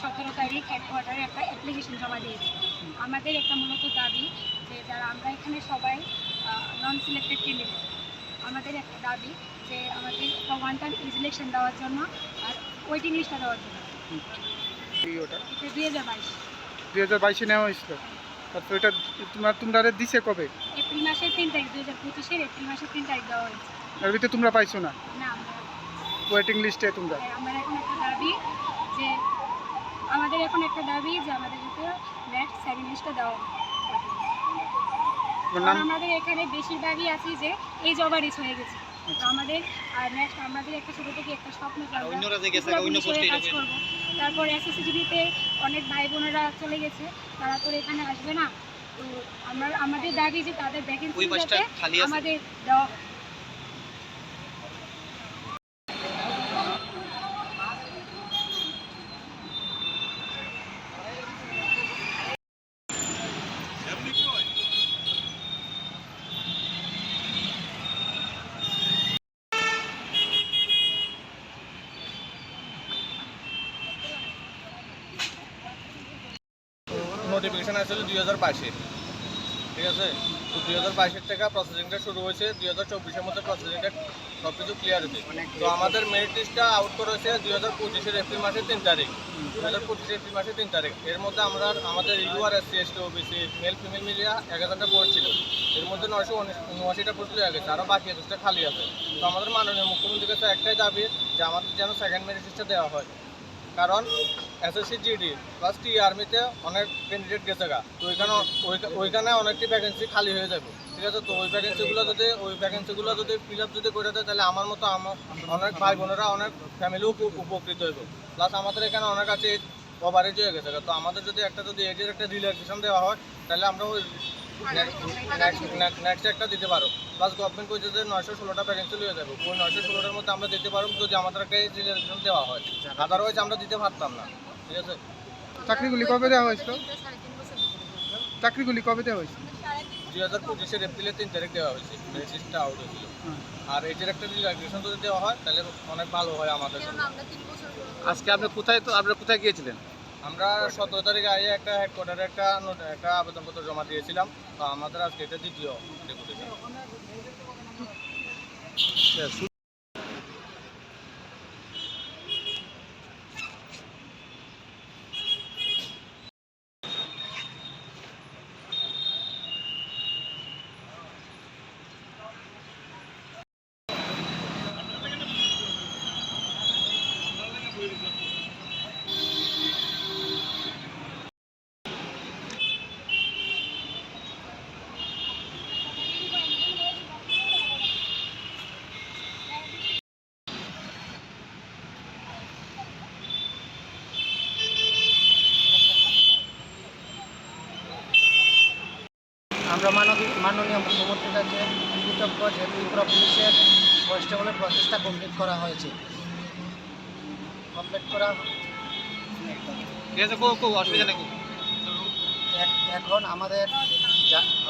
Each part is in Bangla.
সতেরো তারিখ হেডকোয়ার্টারে একটা অ্যাপ্লিকেশন জমা দিয়েছি। আমাদের একটা মূলত দাবি যে যারা আমরা এখানে সবাই নন সিলেক্টেড ক্যান্ডিডেট আমাদের একটা দাবি যে আমাদের একটা ওয়ান টাইম ইলেকশন দেওয়ার জন্য আর ওয়েটিং লিস্টটা দেওয়ার জন্য। এটা দুই হাজার বাইশ। দুই হাজার বাইশে নেওয়া হয়েছিল। তারপর এটা তোমার তোমরা দিছে কবে? এপ্রিল মাসের তিন তারিখ দুই হাজার পঁচিশের এপ্রিল মাসের তিন তারিখ দেওয়া হয়েছে। এর ভিতরে তোমরা পাইছো না? না ওয়েটিং লিস্টে তোমরা? আমার এখন একটা দাবি যে আমাদের এখন একটা দাবি যে আমাদের যাতে নেক্সট সেকেন্ড লিস্টটা দেওয়া আমাদের এখানে বেশিরভাগই আছি যে এই জবারিস হয়ে গেছে। তো আমাদের আর নেক্সট আমাদের একটা ছোটো থেকে একটা স্বপ্ন কাজ করব। তারপর এসএসসিজিবিতে অনেক ভাই বোনেরা চলে গেছে। তারা তো এখানে আসবে না। তো আমরা আমাদের দাবি যে তাদের ভ্যাকেন্সি। আমাদের দেওয়া আসলে দুই হাজার বাইশে ঠিক আছে? তো দুই হাজার বাইশের থেকে প্রসেসিংটা শুরু হয়েছে। দুই হাজার চব্বিশের মধ্যে প্রসেসিংটা সব কিছু ক্লিয়ার হয়েছে তো আমাদের মেরিট লিস্টটা আউট করেছে দুই হাজার পঁচিশের এপ্রিল মাসের তিন তারিখ। দুই হাজার পঁচিশের এপ্রিল মাসের তিন তারিখ। এর মধ্যে আমরা আমাদের UR SC ST OBC male female মিলিয়া এক হাজারটা পোস্ট ছিল। এর মধ্যে নয়শো উনআশিটা পোস্ট হয়ে গেছে আরও বাকি একুশটা খালি আছে। তো আমাদের মাননীয় মুখ্যমন্ত্রীর কাছে একটাই দাবি যে আমাদের যেন সেকেন্ড মেরিট লিস্টটা দেওয়া হয়। কারণ এসএসসি জিডি প্লাস টি আর্মিতে অনেক ক্যান্ডিডেট গেছে গা। তো ওইখানে ওই- ওইখানে অনেকটি ভ্যাকেন্সি খালি হয়ে যাবে। ঠিক আছে? তো ওই ভ্যাকেন্সিগুলো যদি, ওই ভ্যাকেন্সিগুলো যদি ফিল আপ যদি করে দেয়, তাহলে আমার মতো আমার অনেক ভাই বোনেরা অনেক ফ্যামিলিও উপকৃত হইব। প্লাস আমাদের এখানে অনেক আছে কভারেজ হয়ে গেছে তো আমাদের যদি একটা যদি এজের একটা রিল্যাক্সেশন দেওয়া হয়, তাহলে আমরা ওই নেক্সট একটা দিতে পারো। প্লাস গভর্নমেন্ট কইছে যে নয়শো ষোলোটা ভ্যাকেন্সি হয়ে যাবে। ওই নয়শো ষোলোটার মধ্যে আমরা দিতে পারব যদি আমাদের একটা রিল্যাক্সেশন দেওয়া হয়। আদারওয়াইজ আমরা দিতে পারতাম না। ঠিক আছে? চাকরিগুলি কবে দেওয়া হয়েছিল? চাকরিগুলি কবে দেওয়া হয়েছিল? দুই হাজার পঁচিশের এপ্রিলের তিন তারিখ দেওয়া হয়েছে। রেজিস্টটা আউট হয়েছিল। আর এটার একটা রিল্যাক্সেশন যদি দেওয়া হয় তাহলে অনেক ভালো হয় আমাদের জন্য। আজকে আপনি কোথায় তো আপনি কোথায় গিয়েছিলেন? আমরা সতেরো তারিখে আগে একটা হেডকোয়ার্টারে একটা একটা আবেদনপত্র জমা দিয়েছিলাম। তো আমাদের আজকে এটা দ্বিতীয় ডেপুটেশন আমরা মাননীয় মুখ্যমন্ত্রীর কাছে কৃতজ্ঞ যে ত্রিপুরা পুলিশের কনস্টেবলের প্রচেষ্টা কমপ্লিট করা হয়েছে। কমপ্লিট করা অসুবিধা এখন আমাদের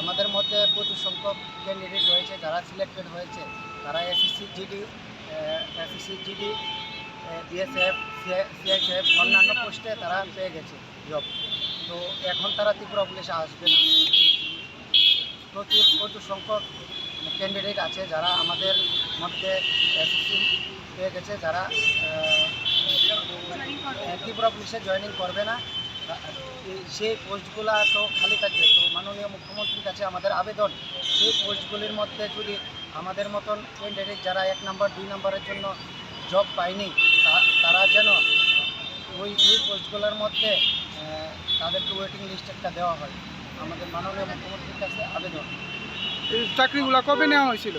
আমাদের মধ্যে প্রচুর সংখ্যক ক্যান্ডিডেট রয়েছে যারা সিলেক্টেড হয়েছে। তারা SSC GD SSC GD BSF CISF অন্যান্য পোস্টে তারা পেয়ে গেছে জব তো এখন তারা ত্রিপুরা পুলিশে আসবে না। প্রচুর প্রচুর সংখ্যক ক্যান্ডিডেট আছে যারা আমাদের মধ্যে এসএসসি পেয়ে গেছে, যারা ত্রিপুরা পুলিশে জয়েনিং করবে না। সেই পোস্টগুলো তো খালি থাকবে। তো মাননীয় মুখ্যমন্ত্রীর কাছে আমাদের আবেদন, সেই পোস্টগুলির মধ্যে যদি আমাদের মতন ক্যান্ডিডেট যারা এক নম্বর, দুই নম্বরের জন্য জব পায়নি তারা যেন ওই ওই পোস্টগুলোর মধ্যে তাদেরকে ওয়েটিং লিস্ট একটা দেওয়া হয়। আমাদের মাননীয় মুখ্যমন্ত্রীর কাছে আবেদন। এই চাকরিগুলো কবে নেওয়া হয়েছিল?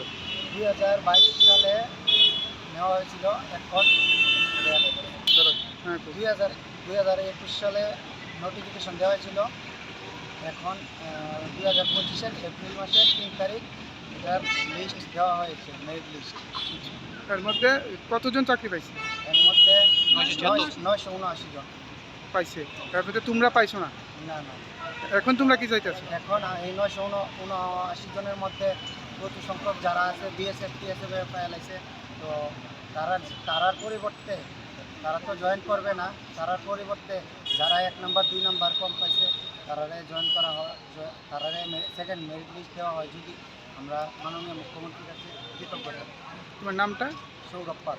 দুই হাজার বাইশ সালে নেওয়া হয়েছিল এখন। হ্যাঁ দুই হাজার দুই হাজার একুশ সালে নোটিফিকেশন দেওয়া হয়েছিল। এখন দুই হাজার পঁচিশের এপ্রিল মাসের তিন তারিখ এটার লিস্ট দেওয়া হয়েছে মেরিট লিস্ট এর মধ্যে কতজন চাকরি পাইছে? এর মধ্যে নয়শো উনআশি জন। পাইছে। তার মধ্যে তোমরা পাইছো না? না না। এখন তোমরা কি চাইতেছো? এখন এই নয়শো উনআশি জনের মধ্যে প্রচুর সংখ্যক যারা আছে বিএসএফ টিএসএফ ফাইল আছে তো তারা তারার পরিবর্তে তারা তো জয়েন করবে না। তারার পরিবর্তে যারা এক নাম্বার দুই নাম্বার কম পাইছে তারারে জয়েন করা হয় তারারে সেকেন্ড মেরিট লিস্ট দেওয়া হয় যদি আমরা মাননীয় মুখ্যমন্ত্রীর কাছে কৃতজ্ঞ থাকি। তোমার নামটা? সৌরভ পাল।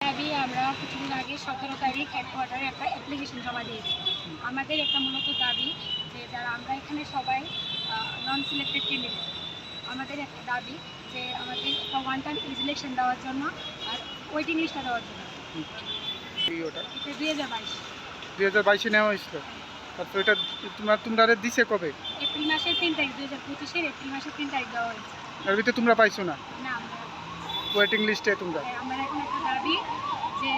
দাবি আমরা কিছুদিন আগে সতেরো তারিখ হেডকোয়ার্টারে একটা অ্যাপ্লিকেশন জমা দিয়েছি আমাদের একটা মূলত দাবি যে যারা আমরা এখানে সবাই নন সিলেক্টেড ক্যান্ডিডেট আমাদের একটা দাবি যে আমাদের একটা ওয়ান টাইম ইলেকশন দেওয়ার জন্য আর ওয়েটিং লিস্টটা দেওয়ার জন্য। এই ওটা? এটা দুই হাজার বাইশ। দুই হাজার বাইশে নেওয়া হয়েছিল। তারপর এটা তোমরা তোমরা দিছে কবে? এপ্রিল মাসের তিন তারিখ দুই হাজার পঁচিশের এপ্রিল মাসের তিন তারিখ দেওয়া হয়েছে। এর ভিতরে তোমরা পাইছো না? না আমরা ওয়েটিং লিস্টে তোমরা? আমার এখন একটা দাবি যে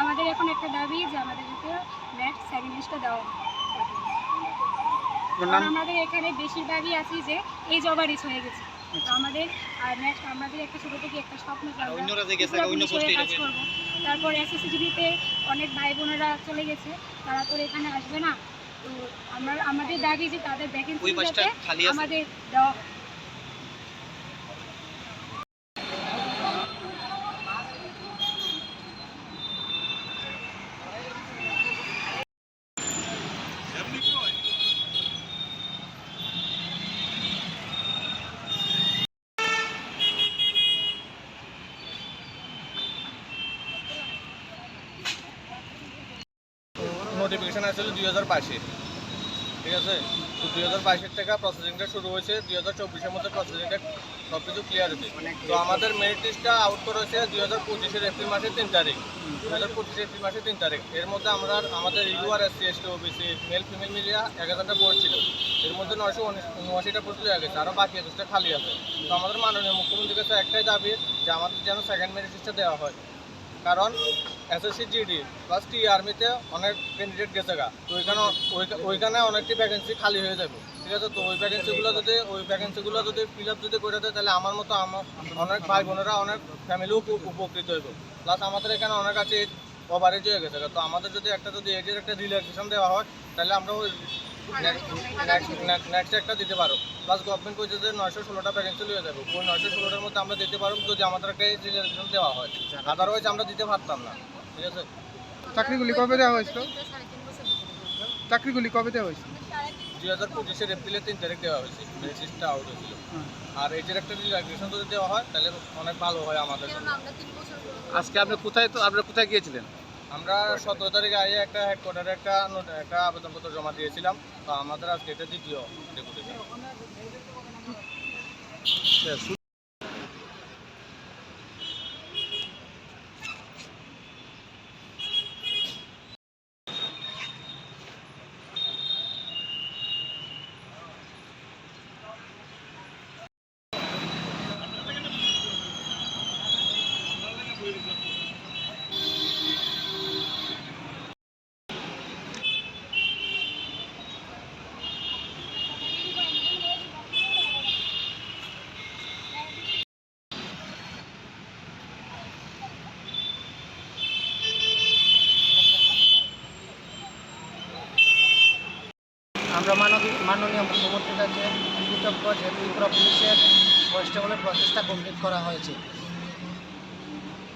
আমাদের এখন একটা দাবি যে আমাদের যাতে নেক্সট সেকেন্ড লিস্টটা দেওয়া হয়। কারণ আমাদের এখানে বেশিরভাগই আছি যে এই জবারিস হয়ে গেছে। তো আমাদের আর নেক্সট আমাদের একটা ছোটো থেকে একটা স্বপ্ন কাজ। করব। তারপর এসএসসিজিবিতে অনেক ভাই বোনেরা চলে গেছে তারা তো এখানে আসবে না। তো আমরা আমাদের দাবি যে তাদের ভ্যাকেন্সি আমাদের দেওয়া হয়। নোটিফিকেশন আসছিল দুই হাজার বাইশে। ঠিক আছে? তো দুই হাজার বাইশের থেকে প্রসেসিংটা শুরু হয়েছে, দুই হাজার চব্বিশের মধ্যে প্রসেসিংটা সব কিছু ক্লিয়ার হয়েছে। তো আমাদের মেরিট লিস্টটা আউট করা হয়েছে দুই হাজার পঁচিশের এপ্রিল মাসের তিন তারিখ। দুই হাজার পঁচিশের এপ্রিল মাসের তিন তারিখ। এর মধ্যে আমরা, আমাদের UR SC ST OBC male female মিলিয়া এক হাজারটা পোস্ট ছিল। এর মধ্যে নয়শো উনআশিটা পোস্ট হয়ে গেছে আরও বাকি একুশটা খালি আছে। তো আমাদের মাননীয় মুখ্যমন্ত্রীর কাছে একটাই দাবি যে আমাদের যেন সেকেন্ড মেরিট লিস্টটা দেওয়া হয়। কারণ এসএসসি জিডি প্লাস টি আর্মিতে অনেক ক্যান্ডিডেট গেছে গা। তো ওইখানে ওই- ওইখানে অনেকটি ভ্যাকেন্সি খালি হয়ে যাবে। ঠিক আছে? তো ওই ভ্যাকেন্সিগুলো যদি ওই ভ্যাকেন্সিগুলো যদি ফিল আপ যদি করে দেয় তাহলে আমার মতো আমার অনেক ভাই বোনেরা অনেক ফ্যামিলিও উপকৃত হইব। প্লাস আমাদের এখানে অনেক আছে ওভারেজ হয়ে গেছে। তো আমাদের যদি একটা যদি এজের একটা রিল্যাক্সেশন দেওয়া হয় তাহলে আমরা ওই নেক্সট একটা দিতে পারো। প্লাস গভর্নমেন্ট কইছে যে নয়শো ষোলোটা ভ্যাকেন্সি হয়ে যাবে। ওই নয়শো ষোলোটার মধ্যে আমরা দিতে পারব যদি আমাদের একটা রিল্যাক্সেশন দেওয়া হয়। আদারওয়াইজ আমরা দিতে পারতাম না। চাকরিগুলি কবে দেওয়া হয়েছিল? চাকরিগুলি কবে দেওয়া হয়েছিল? দুই হাজার পঁচিশের এপ্রিলের তিন তারিখ দেওয়া হয়েছে মেরিটলিস্টটা আউট হয়েছিল। হুম। আর এজের একটা যদি রিল্যাক্সেশন যদি দেওয়া হয় তাহলে অনেক ভালো হয় আমাদের জন্য। আজকে আপনি কোথায় তো আপনারা কোথায় গিয়েছিলেন? আমরা সতেরো তারিখে আগে একটা হেডকোয়ার্টারে একটা নোট- একটা আবেদনপত্র জমা দিয়েছিলাম। তো আমাদের আজকে এটা দ্বিতীয় ডেপুটেশন আমরা মাননীয় মাননীয় মুখ্যমন্ত্রীর কাছে কৃতজ্ঞ যে ত্রিপুরা পুলিশের কনস্টেবলের প্রচেষ্টা কমপ্লিট করা হয়েছে।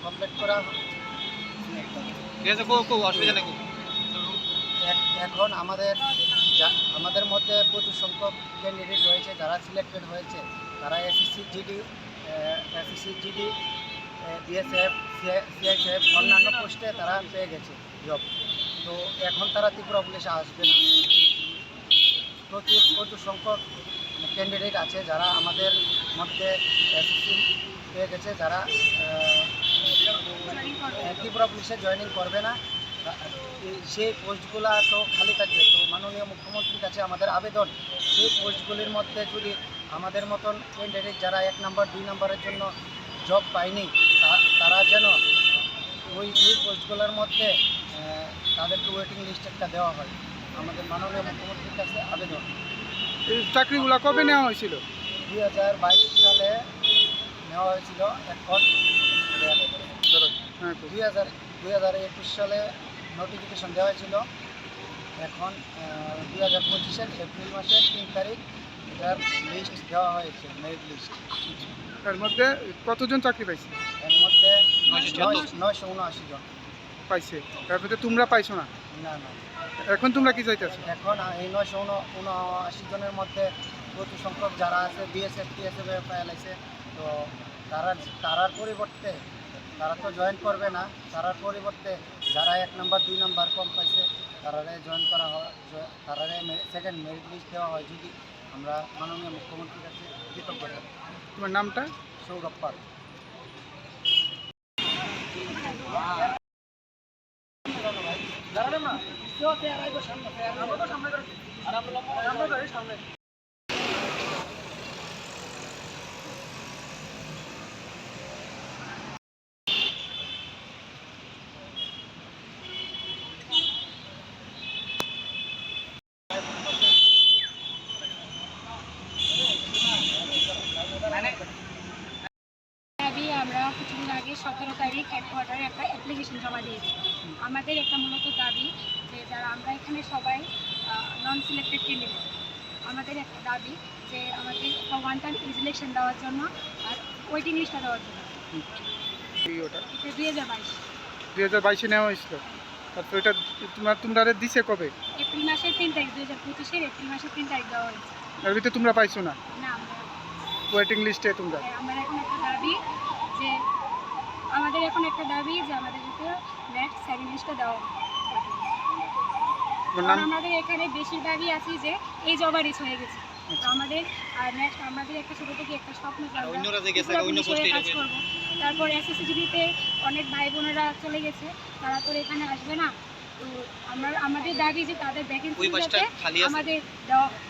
কমপ্লিট করা এখন আমাদের আমাদের মধ্যে প্রচুর সংখ্যক ক্যান্ডিডেট রয়েছে যারা সিলেক্টেড হয়েছে। তারা SSC GD SSC GD BSF CISF অন্যান্য পোস্টে তারা পেয়ে গেছে জব তো এখন তারা ত্রিপুরা পুলিশে আসবে না। প্রচুর প্রচুর সংখ্যক ক্যান্ডিডেট আছে যারা আমাদের মধ্যে এসএসসি পেয়ে গেছে, যারা ত্রিপুরা পুলিশে জয়েনিং করবে না। সেই পোস্টগুলো তো খালি থাকবে। তো মাননীয় মুখ্যমন্ত্রীর কাছে আমাদের আবেদন, সেই পোস্টগুলির মধ্যে যদি আমাদের মতন ক্যান্ডিডেট যারা এক নম্বর, দুই নম্বরের জন্য জব পায়নি তারা যেন ওই ওই পোস্টগুলোর মধ্যে তাদেরকে ওয়েটিং লিস্ট একটা দেওয়া হয়। আমাদের মাননীয় মুখ্যমন্ত্রীর কাছে আবেদন। এই চাকরিগুলো কবে নেওয়া হয়েছিল? দুই হাজার বাইশ সালে নেওয়া হয়েছিল এখন। হ্যাঁ দুই হাজার দুই হাজার একুশ সালে নোটিফিকেশন দেওয়া হয়েছিল। এখন দুই হাজার পঁচিশের এপ্রিল মাসের তিন তারিখ এটার লিস্ট দেওয়া হয়েছে মেরিট লিস্ট এর মধ্যে কতজন চাকরি পাইছে? এর মধ্যে নয়শো। উনআশি জন। পাইছে। তার মধ্যে তোমরা পাইছো না? এখন তোমরা কি চাইতেছো? এখন এই নয়শো উনআশি জনের মধ্যে প্রচুর সংখ্যক যারা আছে বিএসএফ টিএসএফ ফাইল আছে তো তারা তারার পরিবর্তে তারা তো জয়েন করবে না। তারার পরিবর্তে যারা এক নাম্বার দুই নাম্বার কম পাইছে তারারে জয়েন করা হয় তারারে সেকেন্ড মেরিট লিস্ট দেওয়া হয় যদি আমরা মাননীয় মুখ্যমন্ত্রীর কাছে কৃতজ্ঞ তোমার নামটা? সৌরভ পাল। আমরা কিছুদিন আগে সতেরো তারিখ হেডকোয়ার্টারে একটা অ্যাপ্লিকেশন জমা দিয়েছি। আমাদের একটা মূলত দাবি যারা আমরা এখানে সবাই নন সিলেক্টেড ক্যান্ডিডেট আমাদের একটা দাবি যে আমাদের একটা ওয়ান টাইম ইলেকশন দেওয়ার জন্য আর ওয়েটিং লিস্টটা দেওয়ার জন্য। ওটা দুই হাজার বাইশ। দুই হাজার বাইশে নেওয়া হয়েছিল। তারপর এটা তোমার তোমরা দিছে কবে? এপ্রিল মাসের তিন তারিখ দুই হাজার পঁচিশের এপ্রিল মাসের তিন তারিখ দেওয়া হয়েছে। এর ভিতরে তোমরা পাইছো না? না ওয়েটিং লিস্টে তোমরা? আমার এখন একটা দাবি যে আমাদের এখন একটা দাবি যে আমাদের লিস্টটা দেওয়া হয়। কারণ আমাদের এখানে বেশিরভাগই আছি যে এই জব রিচ হয়ে গেছে। তো আমাদের নেক্সট আমাদের একটা ছোটো থেকে একটা স্বপ্ন কাজ করব। তারপর এসএসসিজিবিতে অনেক ভাই বোনেরা চলে গেছে তারা তো এখানে আসবে না। তো আমরা আমাদের দাবি যে তাদের ভ্যাকেন্সি আমাদের দেওয়া হয়।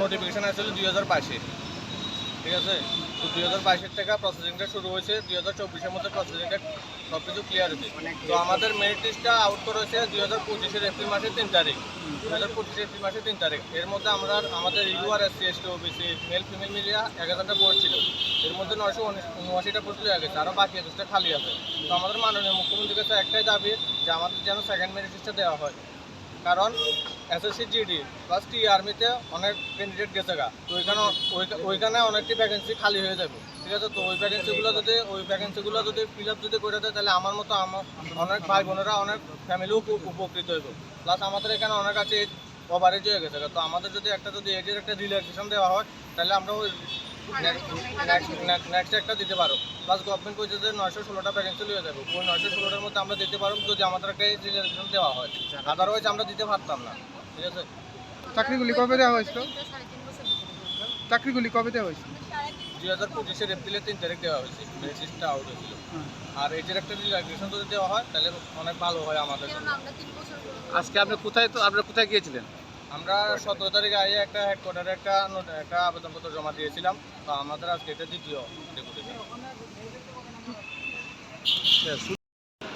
নোটিফিকেশন আসলে দুই হাজার বাইশে। ঠিক আছে? তো দুই হাজার বাইশের থেকে প্রসেসিংটা শুরু হয়েছে দুই হাজার চব্বিশের মধ্যে প্রসেসিংটা সব কিছু ক্লিয়ার হয়েছে। তো আমাদের মেরিট লিস্টটা আউট করা হয়েছে দুই হাজার পঁচিশের এপ্রিল মাসের তিন তারিখ। দুই হাজার পঁচিশের এপ্রিল মাসের তিন তারিখ। এর মধ্যে আমরা আমাদের UR S C S T OBC male female মিলিয়া এক হাজারটা পোস্ট ছিল। এর মধ্যে নয়শো উনআশিটা পোস্ট হয়ে গেছে আরও বাকি একুশটা খালি আছে। তো আমাদের মাননীয় মুখ্যমন্ত্রীর কাছে একটাই দাবি যে আমাদের যেন সেকেন্ড মেরিট লিস্টটা দেওয়া হয়। কারণ এসএসসি জিডি প্লাস টি অনেক ক্যান্ডিডেট গেছে গা। তো ওইখানে ওই- ওইখানে অনেকটি ভ্যাকেন্সি খালি হয়ে যাবে। ঠিক আছে? তো ওই ভ্যাকেন্সিগুলো যদি, ওই ভ্যাকেন্সিগুলো যদি ফিল আপ যদি করে দেয়, তাহলে আমার মতো আমার অনেক ভাই বোনেরা অনেক ফ্যামিলিও উপকৃত হইব। প্লাস আমাদের এখানে অনেক আছে ওভারেজ হয়ে গেছে। তো আমাদের যদি একটা যদি এজের একটা রিল্যাক্সেশন দেওয়া হয়, তাহলে আমরা ওই নেক্সট একটা দিতে পারো। প্লাস গভর্নমেন্ট কইছে যে নয়শো ষোলোটা ভ্যাকেন্সি লিয়ে যাবে। ওই নয়শো ষোলোটার মধ্যে আমরা দিতে পারব যদি আমাদের একটা রিল্যাক্সেশন দেওয়া হয়। আদারওয়াইজ আমরা দিতে পারতাম না। ঠিক আছে? চাকরিগুলি কবে দেওয়া হয়েছিল? চাকরিগুলি কবে দেওয়া হয়েছিল? দুই হাজার পঁচিশের এপ্রিলের তিন তারিখ দেওয়া হয়েছে। মেসিসটা আউট হয়েছিল। হ্যাঁ। আর এটার একটা রিল্যাক্সেশন যদি দেওয়া হয় তাহলে অনেক ভালো হয় আমাদের জন্য। আজকে আপনি কোথায় তো আপনারা কোথায় গিয়েছিলেন? আমরা সতেরো তারিখে আগে একটা হেডকোয়ার্টারে একটা একটা আবেদনপত্র জমা দিয়েছিলাম। তো আমাদের আজকে এটা দ্বিতীয় ডেপুটেশন